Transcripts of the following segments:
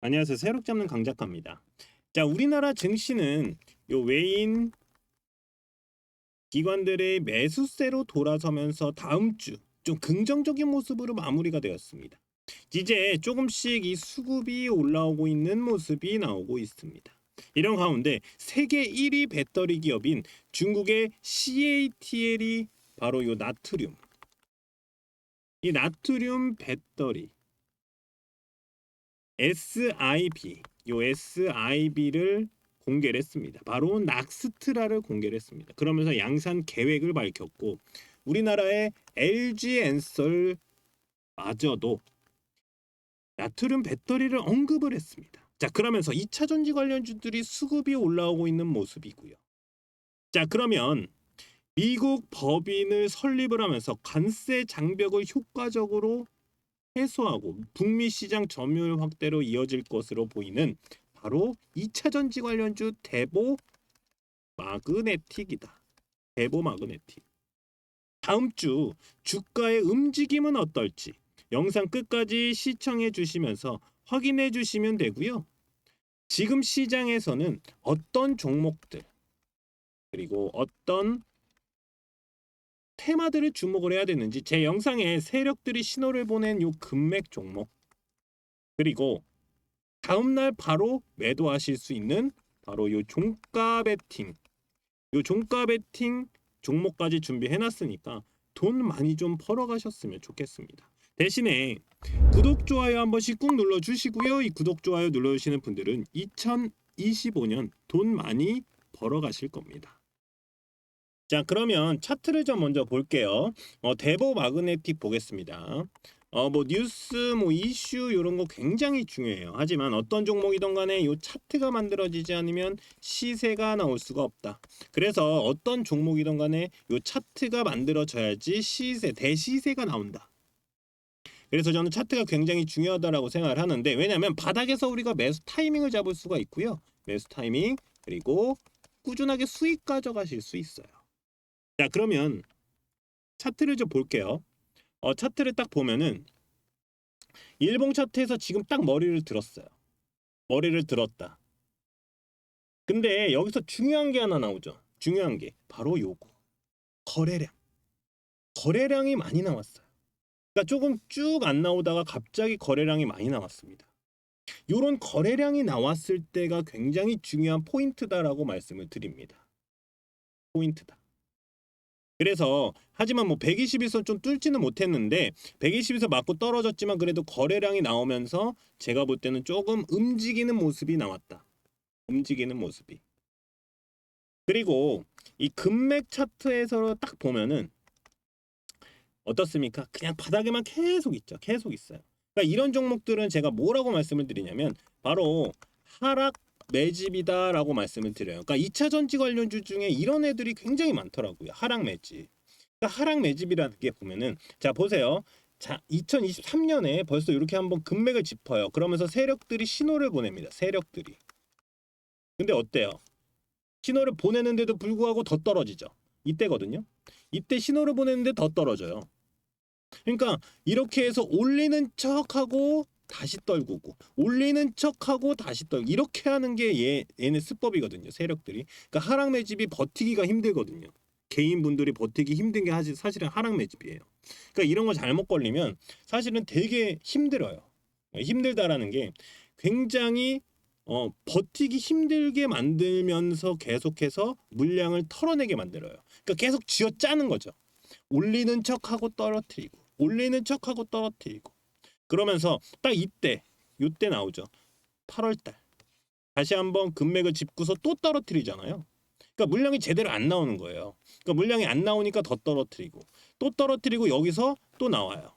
안녕하세요. 새롭 잡는 강 작가입니다. 자, 우리나라 증시는 요 외인 기관들의 매수세로 돌아서면서 다음 주 좀 긍정적인 모습으로 마무리가 되었습니다. 이제 조금씩 이 수급이 올라오고 있는 모습이 나오고 있습니다. 이런 가운데 세계 1위 배터리 기업인 중국의 CATL이 바로 요 나트륨 이 나트륨 배터리 SIB 요 SIB를 공개를 했습니다. 바로 낙스트라를 공개를 했습니다. 그러면서 양산 계획을 밝혔고 우리나라의 LG 엔솔 마저도 나트륨 배터리를 언급을 했습니다. 자, 그러면서 2차 전지 관련주들이 수급이 올라오고 있는 모습이고요. 자, 그러면 미국 법인을 설립을 하면서 관세 장벽을 효과적으로 해소하고 북미 시장 점유율 확대로 이어질 것으로 보이는 바로 2차 전지 관련주 대보 마그네틱이다. 대보 마그네틱. 다음 주 주가의 움직임은 어떨지 영상 끝까지 시청해 주시면서 확인해 주시면 되고요. 지금 시장에서는 어떤 종목들 그리고 어떤 테마들을 주목을 해야 되는지 제 영상에 세력들이 신호를 보낸 요 금맥 종목 그리고 다음 날 바로 매도하실 수 있는 바로 요 종가 베팅 요 종가 베팅 종목까지 준비해 놨으니까 돈 많이 좀 벌어 가셨으면 좋겠습니다. 대신에 구독 좋아요 한 번씩 꾹 눌러 주시고요. 이 구독 좋아요 눌러 주시는 분들은 2025년 돈 많이 벌어 가실 겁니다. 자 그러면 차트를 좀 먼저 볼게요. 어, 대보 마그네틱 보겠습니다. 어 뭐 뉴스 뭐 이슈 이런 거 굉장히 중요해요. 하지만 어떤 종목이든 간에 이 차트가 만들어지지 않으면 시세가 나올 수가 없다. 그래서 어떤 종목이든 간에 이 차트가 만들어져야지 시세 대시세가 나온다. 그래서 저는 차트가 굉장히 중요하다라고 생각을 하는데 왜냐하면 바닥에서 우리가 매수 타이밍을 잡을 수가 있고요. 매수 타이밍 그리고 꾸준하게 수익 가져가실 수 있어요. 자 그러면 차트를 좀 볼게요. 어, 차트를 딱 보면은 일봉 차트에서 지금 딱 머리를 들었어요. 머리를 들었다. 근데 여기서 중요한 게 하나 나오죠. 중요한 게 바로 요거. 거래량. 거래량이 많이 나왔어요. 그러니까 조금 쭉 안 나오다가 갑자기 거래량이 많이 나왔습니다. 요런 거래량이 나왔을 때가 굉장히 중요한 포인트다라고 말씀을 드립니다. 포인트다. 그래서 하지만 뭐 120에서 좀 뚫지는 못했는데 120에서 맞고 떨어졌지만 그래도 거래량이 나오면서 제가 볼 때는 조금 움직이는 모습이 나왔다. 움직이는 모습이. 그리고 이 금맥 차트에서 딱 보면은 어떻습니까? 그냥 바닥에만 계속 있죠. 계속 있어요. 그러니까 이런 종목들은 제가 뭐라고 말씀을 드리냐면 바로 하락 매집이다라고 말씀을 드려요. 그러니까 2차 전지 관련주 중에 이런 애들이 굉장히 많더라고요. 하락 매집. 그러니까 하락 매집이라는 게 보면은 자 보세요. 자 2023년에 벌써 이렇게 한번 금맥을 짚어요. 그러면서 세력들이 신호를 보냅니다. 세력들이. 근데 어때요? 신호를 보내는데도 불구하고 더 떨어지죠. 이때거든요. 이때 신호를 보내는데 더 떨어져요. 그러니까 이렇게 해서 올리는 척하고 다시 떨구고 올리는 척하고 다시 떨고 이렇게 하는 게 얘, 얘네 수법이거든요 세력들이. 그러니까 하락 매집이 버티기가 힘들거든요. 개인분들이 버티기 힘든 게 사실- 사실은 하락 매집이에요. 그러니까 이런 거 잘못 걸리면 사실은 되게 힘들어요. 힘들다라는 게 굉장히 어, 버티기 힘들게 만들면서 계속해서 물량을 털어내게 만들어요. 그러니까 계속 쥐어 짜는 거죠. 올리는 척하고 떨어뜨리고 올리는 척하고 떨어뜨리고 그러면서 딱 이때 요때 나오죠. 8월 달. 다시 한번 금맥을 짚고서 또 떨어뜨리잖아요. 그러니까 물량이 제대로 안 나오는 거예요. 그러니까 물량이 안 나오니까 더 떨어뜨리고 또 떨어뜨리고 여기서 또 나와요.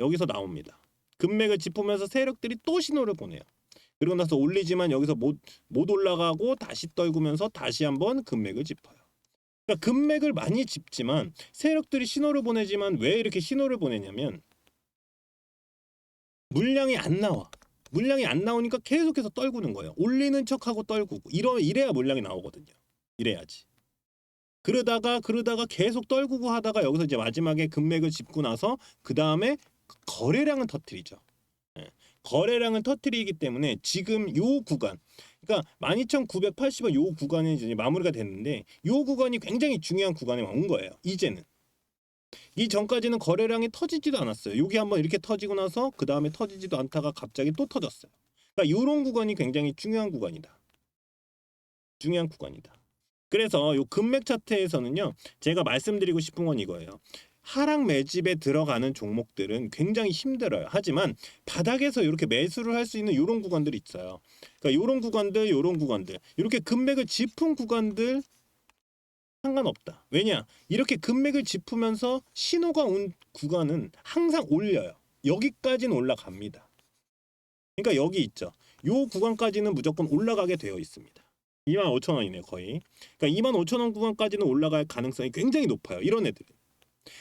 여기서 나옵니다. 금맥을 짚으면서 세력들이 또 신호를 보내요. 그리고 나서 올리지만 여기서 못, 못 올라가고 다시 떨구면서 다시 한번 금맥을 짚어요. 그러니까 금맥을 많이 짚지만 세력들이 신호를 보내지만 왜 이렇게 신호를 보내냐면 물량이 안 나와. 물량이 안 나오니까 계속해서 떨구는 거예요. 올리는 척하고 떨구고 이러 이래야 물량이 나오거든요. 이래야지. 그러다가 그러다가 계속 떨구고 하다가 여기서 이제 마지막에 금맥을 짚고 나서 그 다음에 거래량은 터트리죠. 예. 거래량을 터트리기 때문에 지금 요 구간 그러니까 12,980원 요 구간이 이제 마무리가 됐는데 요 구간이 굉장히 중요한 구간에 온 거예요. 이제는 이 전까지는 거래량이 터지지도 않았어요. 여기 한번 이렇게 터지고 나서 그 다음에 터지지도 않다가 갑자기 또 터졌어요. 그러니까 이런 구간이 굉장히 중요한 구간이다. 중요한 구간이다. 그래서 요 금맥 차트에서는요, 제가 말씀드리고 싶은 건 이거예요. 하락 매집에 들어가는 종목들은 굉장히 힘들어요. 하지만 바닥에서 이렇게 매수를 할 수 있는 이런 구간들이 있어요. 그러니까 이런 구간들, 이런 구간들, 이렇게 금맥을 짚은 구간들 상관없다. 왜냐? 이렇게 금맥을 짚으면서 신호가 온 구간은 항상 올려요. 여기까지는 올라갑니다. 그러니까 여기 있죠. 요 구간까지는 무조건 올라가게 되어 있습니다. 25,000원이네요, 거의. 그러니까 25,000원 구간까지는 올라갈 가능성이 굉장히 높아요. 이런 애들은.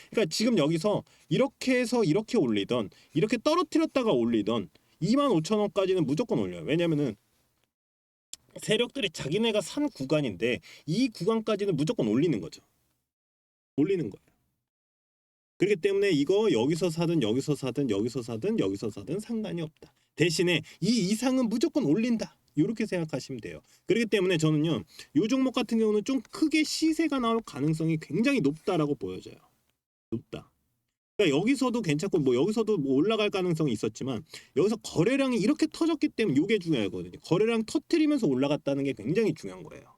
그러니까 지금 여기서 이렇게 해서 이렇게 올리던 이렇게 떨어뜨렸다가 올리던 25,000원까지는 무조건 올려요. 왜냐면은 세력들이 자기네가 산 구간인데 이 구간까지는 무조건 올리는 거죠. 올리는 거예요. 그렇기 때문에 이거 여기서 사든 여기서 사든 여기서 사든 여기서 사든 상관이 없다. 대신에 이 이상은 무조건 올린다. 이렇게 생각하시면 돼요. 그렇기 때문에 저는요. 요 종목 같은 경우는 좀 크게 시세가 나올 가능성이 굉장히 높다라고 보여져요. 높다. 그러니까 여기서도 괜찮고 뭐 여기서도 뭐 올라갈 가능성이 있었지만 여기서 거래량이 이렇게 터졌기 때문에 이게 중요하거든요. 거래량 터트리면서 올라갔다는 게 굉장히 중요한 거예요.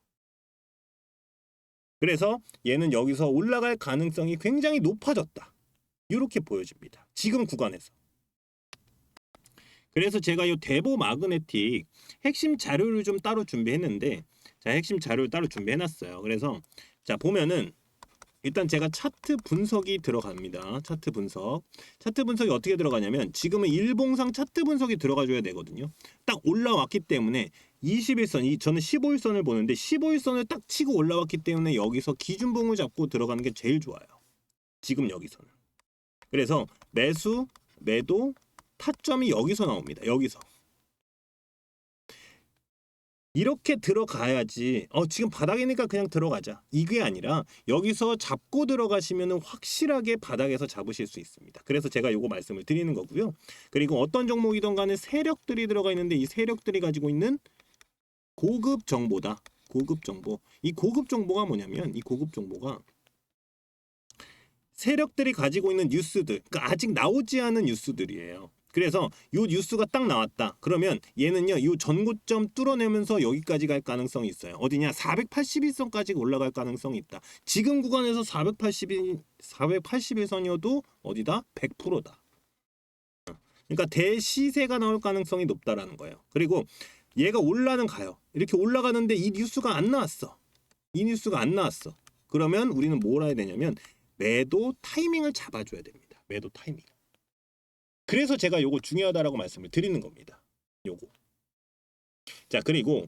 그래서 얘는 여기서 올라갈 가능성이 굉장히 높아졌다. 이렇게 보여집니다. 지금 구간에서. 그래서 제가 이 대보 마그네틱 핵심 자료를 좀 따로 준비했는데 자 핵심 자료를 따로 준비해놨어요. 그래서 자 보면은 일단 제가 차트 분석이 들어갑니다. 차트 분석. 차트 분석이 어떻게 들어가냐면 지금은 일봉상 차트 분석이 들어가 줘야 되거든요. 딱 올라왔기 때문에 21선, 이 저는 15일선을 보는데 15일선을 딱 치고 올라왔기 때문에 여기서 기준봉을 잡고 들어가는 게 제일 좋아요. 지금 여기서는. 그래서 매수, 매도, 타점이 여기서 나옵니다. 여기서. 이렇게 들어가야지. 어 지금 바닥이니까 그냥 들어가자. 이게 아니라 여기서 잡고 들어가시면은 확실하게 바닥에서 잡으실 수 있습니다. 그래서 제가 요거 말씀을 드리는 거고요. 그리고 어떤 종목이든 간에 세력들이 들어가 있는데 이 세력들이 가지고 있는 고급 정보다. 고급 정보. 이 고급 정보가 뭐냐면 이 고급 정보가 세력들이 가지고 있는 뉴스들, 그러니까 아직 나오지 않은 뉴스들이에요. 그래서 요 뉴스가 딱 나왔다. 그러면 얘는요, 요 전고점 뚫어내면서 여기까지 갈 가능성이 있어요. 어디냐? 481선까지 올라갈 가능성이 있다. 지금 구간에서 481 481선이어도 어디다? 100%다. 그러니까 대시세가 나올 가능성이 높다라는 거예요. 그리고 얘가 올라는 가요. 이렇게 올라가는데 이 뉴스가 안 나왔어. 이 뉴스가 안 나왔어. 그러면 우리는 뭘 해야 되냐면 매도 타이밍을 잡아줘야 됩니다. 매도 타이밍. 그래서 제가 요거 중요하다라고 말씀을 드리는 겁니다. 요거. 자, 그리고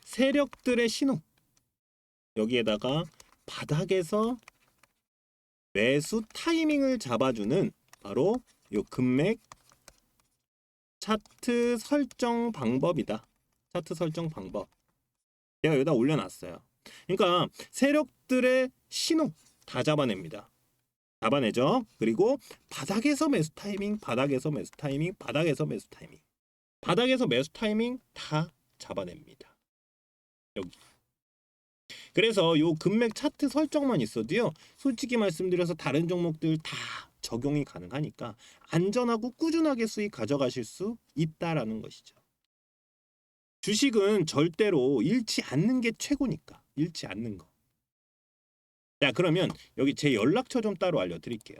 세력들의 신호. 여기에다가 바닥에서 매수 타이밍을 잡아주는 바로 요 금맥 차트 설정 방법이다. 차트 설정 방법. 제가 여기다 올려놨어요. 그러니까 세력들의 신호 다 잡아냅니다. 잡아내죠. 그리고 바닥에서 매수 타이밍, 바닥에서 매수 타이밍, 바닥에서 매수 타이밍, 바닥에서 매수 타이밍 다 잡아냅니다. 여기. 그래서 요 금맥 차트 설정만 있어도요. 솔직히 말씀드려서 다른 종목들 다 적용이 가능하니까 안전하고 꾸준하게 수익 가져가실 수 있다라는 것이죠. 주식은 절대로 잃지 않는 게 최고니까. 잃지 않는 거. 자, 그러면 여기 제 연락처 좀 따로 알려드릴게요.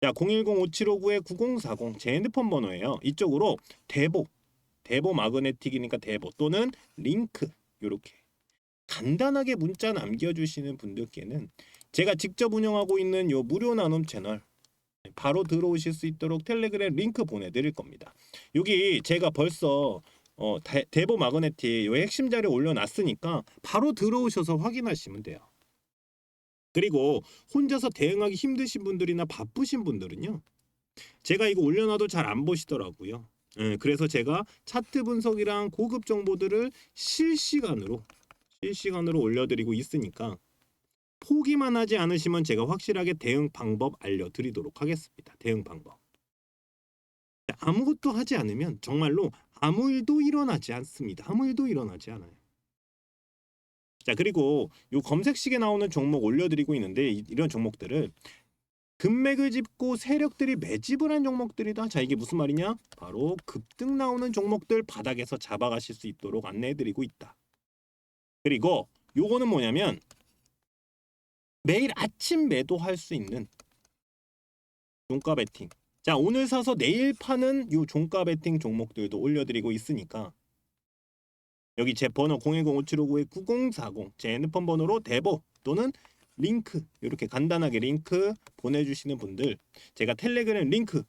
자, 010-5759-9040 제 핸드폰 번호예요. 이쪽으로 대보, 대보 마그네틱이니까 대보 또는 링크 요렇게 간단하게 문자 남겨주시는 분들께는 제가 직접 운영하고 있는 요 무료 나눔 채널 바로 들어오실 수 있도록 텔레그램 링크 보내드릴 겁니다. 여기 제가 벌써 어, 대, 대보 마그네틱 요 핵심 자료 올려놨으니까 바로 들어오셔서 확인하시면 돼요. 그리고 혼자서 대응하기 힘드신 분들이나 바쁘신 분들은요. 제가 이거 올려놔도 잘 안 보시더라고요. 예, 그래서 제가 차트 분석이랑 고급 정보들을 실시간으로 실시간으로 올려드리고 있으니까 포기만 하지 않으시면 제가 확실하게 대응 방법 알려드리도록 하겠습니다. 대응 방법. 자, 아무것도 하지 않으면 정말로 아무 일도 일어나지 않습니다. 아무 일도 일어나지 않아요. 자 그리고 요 검색식에 나오는 종목 올려드리고 있는데 이- 이런 종목들을 금맥을 짚고 세력들이 매집을 한 종목들이다. 자 이게 무슨 말이냐? 바로 급등 나오는 종목들 바닥에서 잡아가실 수 있도록 안내해드리고 있다. 그리고 요거는 뭐냐면 매일 아침 매도할 수 있는 종가 베팅. 자 오늘 사서 내일 파는 요 종가 베팅 종목들도 올려드리고 있으니까 여기 제 번호 010-5759-9040 제 핸드폰 번호로 대보 또는 링크 이렇게 간단하게 링크 보내주시는 분들 제가 텔레그램 링크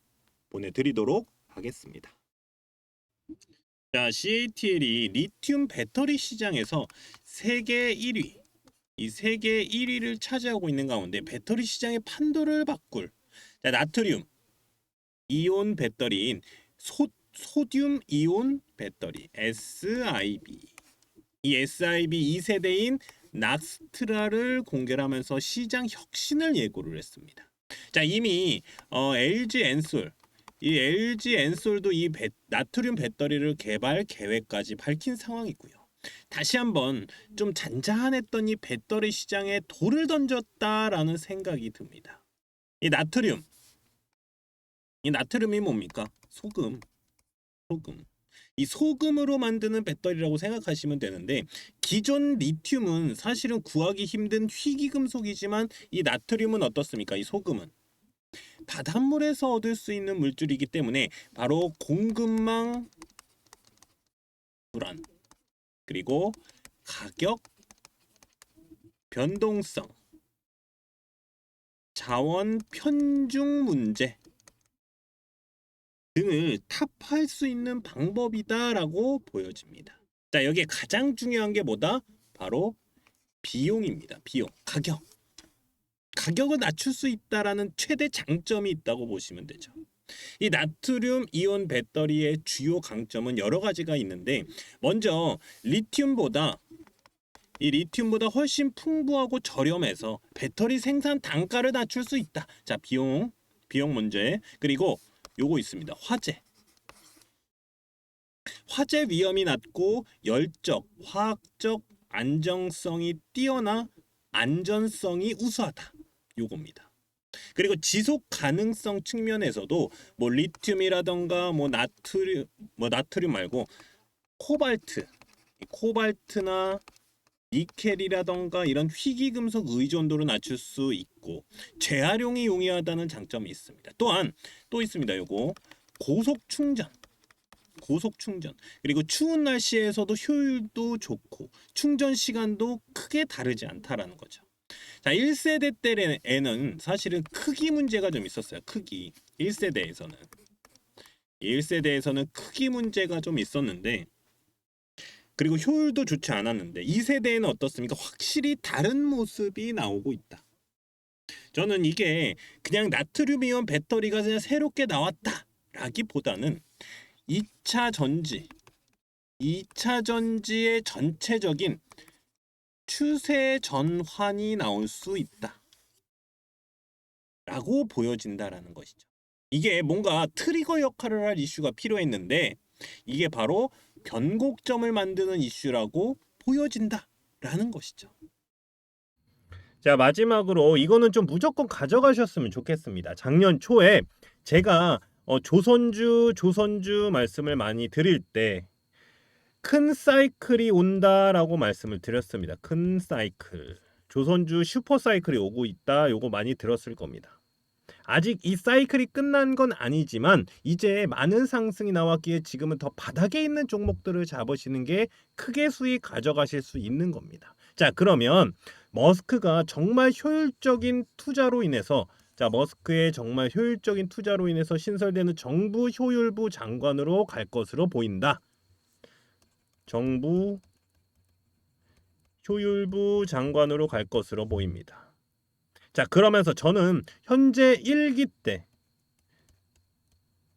보내드리도록 하겠습니다. 자 CATL이 리튬 배터리 시장에서 세계 1위 이 세계 1위를 차지하고 있는 가운데 배터리 시장의 판도를 바꿀 자, 나트륨 이온 배터리인 소, 소듐 이온 배터리 SIB 이 SIB 2세대인 낙스트라를 공개하면서 시장 혁신을 예고를 했습니다. 자 이미 어, LG 엔솔 이 LG 엔솔도 이 배, 나트륨 배터리를 개발 계획까지 밝힌 상황이고요. 다시 한번 좀 잔잔했던 이 배터리 시장에 돌을 던졌다라는 생각이 듭니다. 이 나트륨 이 나트륨이 뭡니까? 소금. 소금. 이 소금으로 만드는 배터리라고 생각하시면 되는데 기존 리튬은 사실은 구하기 힘든 희귀 금속이지만 이 나트륨은 어떻습니까? 이 소금은 바닷물에서 얻을 수 있는 물질이기 때문에 바로 공급망 불안 그리고 가격 변동성 자원 편중 문제 등을 타파할 수 있는 방법이다라고 보여집니다. 자, 여기에 가장 중요한 게 뭐다? 바로 비용입니다. 비용, 가격. 가격을 낮출 수 있다라는 최대 장점이 있다고 보시면 되죠. 이 나트륨 이온 배터리의 주요 강점은 여러 가지가 있는데 먼저 리튬보다 이 리튬보다 훨씬 풍부하고 저렴해서 배터리 생산 단가를 낮출 수 있다. 자, 비용, 비용 문제. 그리고 요거 있습니다. 화재. 화재 위험이 낮고 열적, 화학적 안정성이 뛰어나 안전성이 우수하다. 요겁니다. 그리고 지속 가능성 측면에서도 뭐 리튬이라던가 뭐 나트륨 뭐 나트륨 말고 코발트, 이 코발트나 니켈이라던가 이런 희귀 금속 의존도를 낮출 수 있 고 재활용이 용이하다는 장점이 있습니다. 또한 또 있습니다. 요거 고속 충전. 고속 충전. 그리고 추운 날씨에서도 효율도 좋고 충전 시간도 크게 다르지 않다라는 거죠. 자, 1세대 때에는 사실은 크기 문제가 좀 있었어요. 크기. 1세대에서는. 1세대에서는 크기 문제가 좀 있었는데 그리고 효율도 좋지 않았는데 2세대에는 어떻습니까? 확실히 다른 모습이 나오고 있다. 저는 이게 그냥 나트륨 이온 배터리가 그냥 새롭게 나왔다라기보다는 2차 전지 2차 전지의 전체적인 추세 전환이 나올 수 있다. 라고 보여진다라는 것이죠. 이게 뭔가 트리거 역할을 할 이슈가 필요했는데 이게 바로 변곡점을 만드는 이슈라고 보여진다라는 것이죠. 자 마지막으로 이거는 좀 무조건 가져가셨으면 좋겠습니다. 작년 초에 제가 어, 조선주 조선주 말씀을 많이 드릴 때 큰 사이클이 온다라고 말씀을 드렸습니다. 큰 사이클. 조선주 슈퍼 사이클이 오고 있다. 요거 많이 들었을 겁니다. 아직 이 사이클이 끝난 건 아니지만 이제 많은 상승이 나왔기에 지금은 더 바닥에 있는 종목들을 잡으시는 게 크게 수익 가져가실 수 있는 겁니다. 자, 그러면 머스크가 정말 효율적인 투자로 인해서 자, 머스크의 정말 효율적인 투자로 인해서 신설되는 정부 효율부 장관으로 갈 것으로 보인다. 정부 효율부 장관으로 갈 것으로 보입니다. 자, 그러면서 저는 현재 1기 때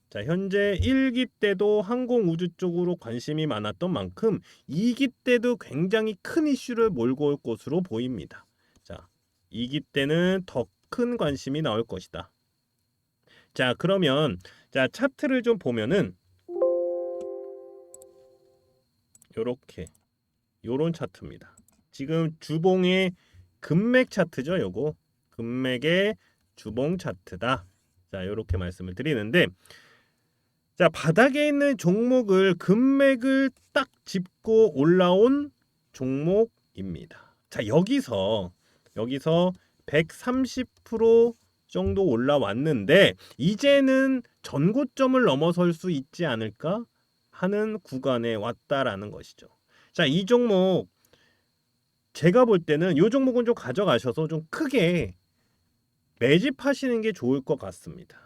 자, 현재 1기 때도 항공우주 쪽으로 관심이 많았던 만큼 2기 때도 굉장히 큰 이슈를 몰고 올 것으로 보입니다. 자, 2기 때는 더 큰 관심이 나올 것이다. 자, 그러면 자, 자 차트를 좀 보면은 요렇게 요런 차트입니다. 지금 주봉의 금맥 차트죠, 요거. 금맥의 주봉 차트다. 자, 요렇게 말씀을 드리는데 자, 바닥에 있는 종목을 금맥을 딱 짚고 올라온 종목입니다. 자, 여기서 여기서 130% 정도 올라왔는데 이제는 전고점을 넘어설 수 있지 않을까 하는 구간에 왔다라는 것이죠. 자, 이 종목 제가 볼 때는 이 종목은 좀 가져가셔서 좀 크게 매집하시는 게 좋을 것 같습니다.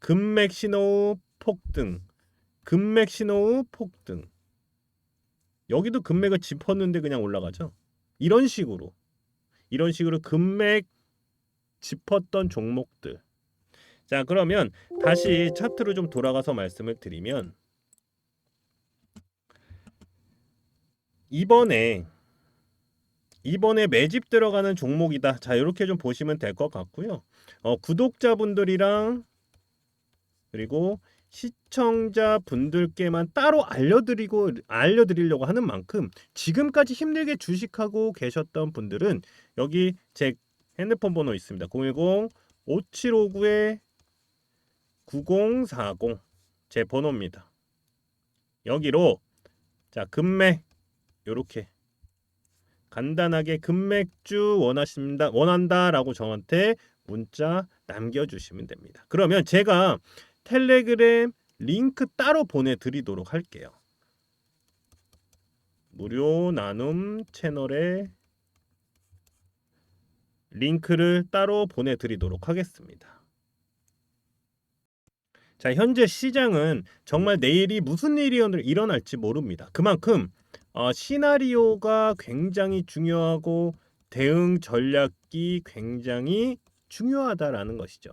금맥 신호 폭등, 금맥 신호 폭등. 여기도 금맥을 짚었는데 그냥 올라가죠. 이런 식으로 이런 식으로 금맥 짚었던 종목들. 자, 그러면 다시 차트로 좀 돌아가서 말씀을 드리면 이번에 이번에 매집 들어가는 종목이다. 자, 이렇게 좀 보시면 될 것 같고요. 어, 구독자분들이랑 그리고 시청자 분들께만 따로 알려드리고 알려드리려고 하는 만큼 지금까지 힘들게 주식하고 계셨던 분들은 여기 제 핸드폰 번호 있습니다. 010 5759에 9040 제 번호입니다. 여기로 자 금맥 요렇게 간단하게 금맥주 원하십니다 원한다라고 저한테 문자 남겨주시면 됩니다. 그러면 제가 텔레그램 링크 따로 보내드리도록 할게요. 무료 나눔 채널에 링크를 따로 보내드리도록 하겠습니다. 자, 현재 시장은 정말 내일이 무슨 일이 일어날지 모릅니다. 그만큼 어, 시나리오가 굉장히 중요하고 대응 전략이 굉장히 중요하다라는 것이죠.